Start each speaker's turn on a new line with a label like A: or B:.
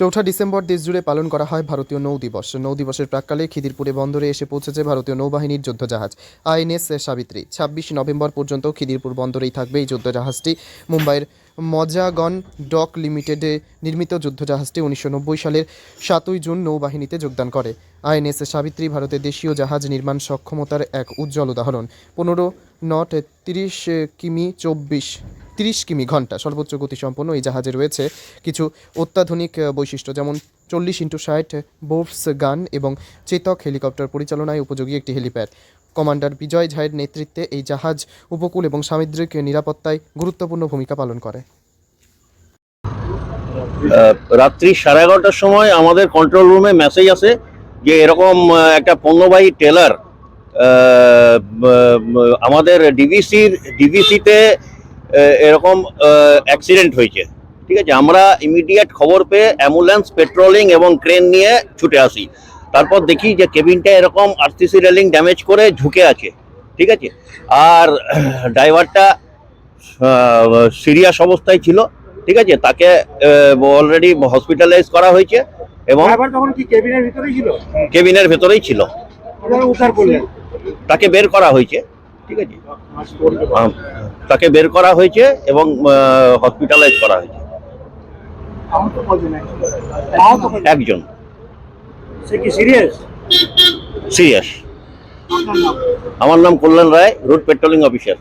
A: চৌঠা ডিসেম্বর দেশজুড়ে পালন করা হয় ভারতীয় নৌ দিবস। নৌ দিবসের প্রাককালে খিদিরপুরে বন্দরে এসে পৌঁছেছে ভারতীয় নৌবাহিনীর যুদ্ধজাহাজ। আইএনএস সাবিত্রী। ছাব্বিশ নভেম্বর পর্যন্ত খিদিরপুর বন্দরেই থাকবে এই যুদ্ধজাহাজটি। মুম্বাইয়ের মজাগন ডক লিমিটেডে নির্মিত যুদ্ধজাহাজটি উনিশশো নব্বই সালের সাতই জুন নৌবাহিনীতে যোগদান করে। আইএনএস সাবিত্রী ভারতের দেশীয় জাহাজ নির্মাণ সক্ষমতার এক উজ্জ্বল উদাহরণ। পনেরো নট তিরিশ কিমি চব্বিশ তিরিশ কিমি ঘণ্টা সর্বোচ্চ গতিসম্পন্ন এই জাহাজে রয়েছে কিছু অত্যাধুনিক বৈশিষ্ট্য, যেমন চল্লিশ ইন্টু ষাট বোর্স গান এবং চেতক হেলিকপ্টার পরিচালনায় উপযোগী একটি হেলিপ্যাড। কমান্ডার বিজয় ঝায়ের নেতৃত্বে এই জাহাজ উপকূল এবং সামুদ্রিক নিরাপত্তায় গুরুত্বপূর্ণ ভূমিকা পালন করে।
B: রাত্রি সাড়ে এগারোটার সময় আমাদের কন্ট্রোল রুমে মেসেজ আসে যে এরকম একটা পণ্যবাহী টেলার আমাদের ডিভিসির ডিভিসিতে এরকম অ্যাক্সিডেন্ট হয়েছে। ঠিক আছে? আমরা ইমিডিয়েট খবর পেয়ে অ্যাম্বুলেন্স পেট্রোলিং এবং ক্রেন নিয়ে ছুটে আসি। তারপর দেখি যে কেবিনটা এরকম আরসিসি রেলিং ড্যামেজ করে ঝুঁকে আছে। ঠিক আছে? আর ড্রাইভারটা সিরিয়াস অবস্থায় ছিল। ঠিক আছে? তাকে অলরেডি হসপিটালাইজ করা হয়েছে এবং
C: কেবিনের ভিতরেই ছিল?
B: তাকে বের করা হয়েছে। ঠিক আছে? তাকে বের করা হয়েছে এবং হসপিটালাইজ করা হয়েছে? একজন।
C: সে সিরিয়াস।
B: সিরিয়াস আমার নাম Kalyan Roy road patrolling officer.